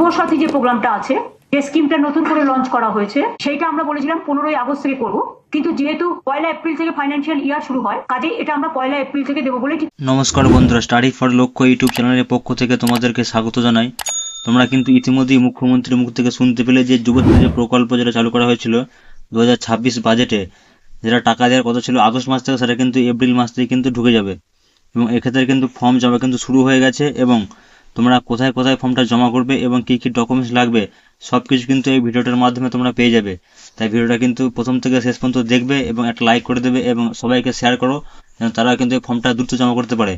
যুবসাথী যে প্রোগ্রামটা আছে, যে স্কিমটা নতুন করে লঞ্চ করা হয়েছে, সেইটা আমরা বলেছিলাম পনেরোই আগস্ট থেকে করব। কিন্তু যেহেতু পয়লা এপ্রিল থেকে ফাইন্যান্সিয়াল ইয়ার শুরু হয়, কাজেই এটা আমরা পয়লা এপ্রিল থেকে দেবো বলে নমস্কার বন্ধুরা স্টাডি ফর লক্ষ্য ইউটিউব চ্যানেলের পক্ষ থেকে তোমাদেরকে স্বাগত জানাই। তোমরা কিন্তু ইতিমধ্যেই মুখ্যমন্ত্রীর মুখ থেকে শুনতে পেলে যে যুবতী যে প্রকল্প যেটা চালু করা হয়েছিল দু হাজার ছাব্বিশ বাজেটে যেটা টাকা দেওয়ার কথা ছিল আগস্ট মাস থেকে, সেটা কিন্তু এপ্রিল মাস থেকে কিন্তু ঢুকে যাবে। এবং এক্ষেত্রে কিন্তু ফর্ম জমা কিন্তু শুরু হয়ে গেছে এবং তোমরা কোথায় কোথায় ফর্মটা জমা করবে এবং কী কী ডকুমেন্টস লাগবে সব কিছু কিন্তু এই ভিডিওটার মাধ্যমে তোমরা পেয়ে যাবে। তাই ভিডিওটা কিন্তু প্রথম থেকে শেষ পর্যন্ত দেখবে এবং একটা লাইক করে দেবে এবং সবাইকে শেয়ার করো, যেন তারা কিন্তু এই ফর্মটা দ্রুত জমা করতে পারে।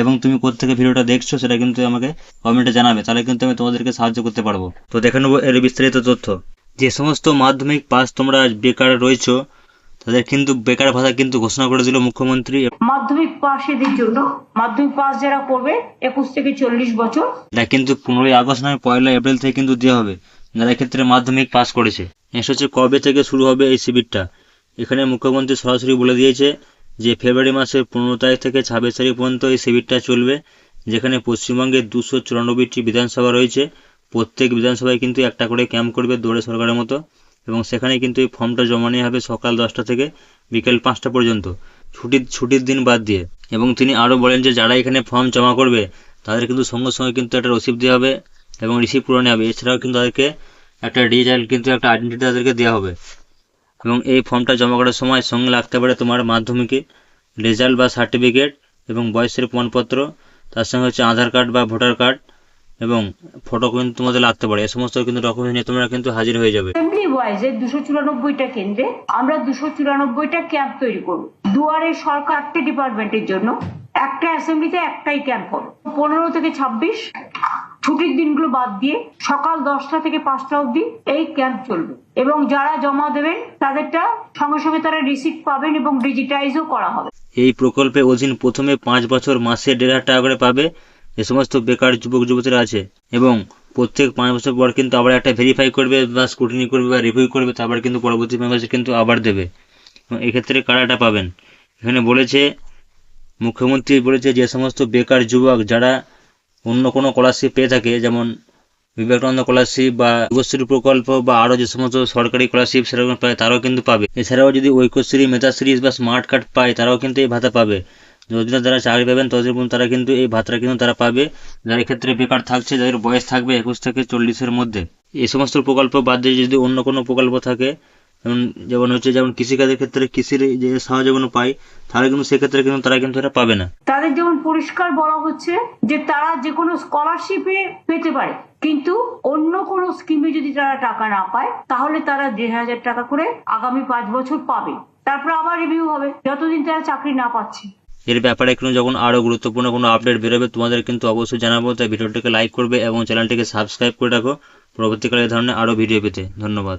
এবং তুমি কোথেকে ভিডিওটা দেখছ সেটা কিন্তু আমাকে কমেন্টে জানাবে, তাহলে কিন্তু আমি তোমাদেরকে সাহায্য করতে পারব। তো দেখে নেব এর বিস্তারিত তথ্য। যে সমস্ত মাধ্যমিক পাস তোমরা বেকার রয়েছো তাদের কিন্তু বেকার ভাতা কিন্তু ঘোষণা করে দিল মুখ্যমন্ত্রী। মাধ্যমিক পাশেদের জন্য। মাধ্যমিক পাস যারা করবে একুশ থেকে চল্লিশ বছর। এটা কিন্তু পনেরোই আগস্ট নয় পয়লা এপ্রিল থেকে কিন্তু দেওয়া হবে। যারা ক্ষেত্রে মাধ্যমিক পাস করেছে। নেক্সট হচ্ছে কবে থেকে শুরু হবে এই শিবিরটা? এখানে মুখ্যমন্ত্রী সরাসরি বলে দিয়েছে যে ফেব্রুয়ারি মাসের পনেরো তারিখ থেকে ছাব্বিশ তারিখ পর্যন্ত এই শিবিরটা চলবে যেখানে পশ্চিমবঙ্গের দুশো চুরানব্বইটি বিধানসভা রয়েছে। প্রত্যেক বিধানসভায় কিন্তু একটা করে ক্যাম্প করবে দৌড়ে সরকারের মতো। এবং সেখানে কিন্তু এই ফর্মটা জমা নেওয়া হবে সকাল দশটা থেকে বিকেল পাঁচটা পর্যন্ত। ছুটির ছুটির দিন বাদ দিয়ে। এবং তিনি আরও বলেন যে, যারা এখানে ফর্ম জমা করবে, তাদের কিন্তু সঙ্গে সঙ্গে কিন্তু একটা রসিদ দেওয়া হবে এবং রিসিভ নেওয়া হবে। এছাড়াও কিন্তু তাদেরকে একটা ডিজিটাল কিন্তু একটা আইডেন্টিটি তাদেরকে দেওয়া হবে। এবং এই ফর্মটা জমা করার সময় সঙ্গে লাগতে পারে তোমার মাধ্যমিকে রেজাল্ট বা সার্টিফিকেট এবং বয়সের প্রমাণপত্র, তার সঙ্গে হচ্ছে আধার কার্ড বা ভোটার কার্ড। এবং ফটো কিন্তু তোমাদের লাগতে পারে। এই সমস্ত কিন্তু ডকুমেন্ট নিয়ে তোমরা কিন্তু হাজির হয়ে যাবে। অ্যাসেম্বলি ওয়াইজে দুশো চুরানব্বইটা কেন্দ্রে আমরা দুশো চুরানব্বইটা ক্যাম্প তৈরি করব। দুয়ারে সরকারটি ডিপার্টমেন্টের জন্য একটা অ্যাসেম্বলিতে একটাই ক্যাম্প হবে পনেরো থেকে ছাব্বিশ ছুটির দিনগুলো বাদ দিয়ে সকাল দশটা থেকে পাঁচটা অবধি এই ক্যাম্প চলবে। এবং যারা জমা দেবেন তাদেরটা সঙ্গে সঙ্গে তারা রিসিপ্ট পাবেন এবং ডিজিটাইজও করা হবে। এই প্রকল্পের অধীন প্রথমে পাঁচ বছর মাসে দেড় হাজার টাকা করে পাবে। যে সমস্ত বেকার যুবক, যুবতীরা আছে, এবং প্রত্যেক পাঁচ বছর পর কিন্তু আবার একটা ভেরিফাই করবে বা স্ক্রুটিনি করবে বা রিভিউ করবে তারপর কিন্তু পরবর্তী বছর কিন্তু আবার দেবে। এবং এক্ষেত্রে কারাটা পাবেন? এখানে বলেছে, মুখ্যমন্ত্রী বলেছে যে সমস্ত বেকার যুবক যারা অন্য কোনো স্কলারশিপ পেয়ে থাকে, যেমন বিবেকানন্দ স্কলারশিপ বা যুবশ্রী প্রকল্প বা আরও যে সমস্ত সরকারি স্কলারশিপ সেরকম পায়, তারাও কিন্তু পাবে। এছাড়াও যদি ঐক্যশ্রী, মেধাশ্রী বা স্মার্ট কার্ড পায়, তারাও কিন্তু এই ভাতা পাবে। যতদিন তারা চাকরি পাবেন ততদিন পর্যন্ত তারা কিন্তু এই ভাতাটা কিন্তু তারা পাবে। যারা ক্ষেত্রে বেকার থাকছে, যাদের বয়স থাকবে একুশ থেকে চল্লিশের মধ্যে। এই সমস্ত প্রকল্প বাদ দিয়ে যদি অন্য কোনো প্রকল্প থাকে, যেমন যেমন হচ্ছে, যেমন কৃষিকাজের ক্ষেত্রে কৃষির যে সাহায্য কোনো পায়, তাহলে কিন্তু সেক্ষেত্রে কিন্তু তারা কিন্তু এটা পাবে না। তাদের যেমন পরিষ্কার বলা হচ্ছে যে তারা যে কোনো স্কলারশিপে পেতে পারে, কিন্তু অন্য কোনো স্কিমে যদি তারা টাকা না পায়, তাহলে তারা দেড় হাজার টাকা করে আগামী পাঁচ বছর পাবে। তারপর আবার রিভিউ হবে, যতদিন তারা চাকরি না পাচ্ছে। এর ব্যাপারে কিন্তু যখন আরও গুরুত্বপূর্ণ কোনো আপডেট বেরোবে তোমাদের কিন্তু অবশ্যই জানাব, তাই ভিডিওটিকে লাইক করবে এবং চ্যানেলটিকে সাবস্ক্রাইব করে রাখো। পরবর্তীকালে এ ধরনের আরও ভিডিও পেতে। ধন্যবাদ।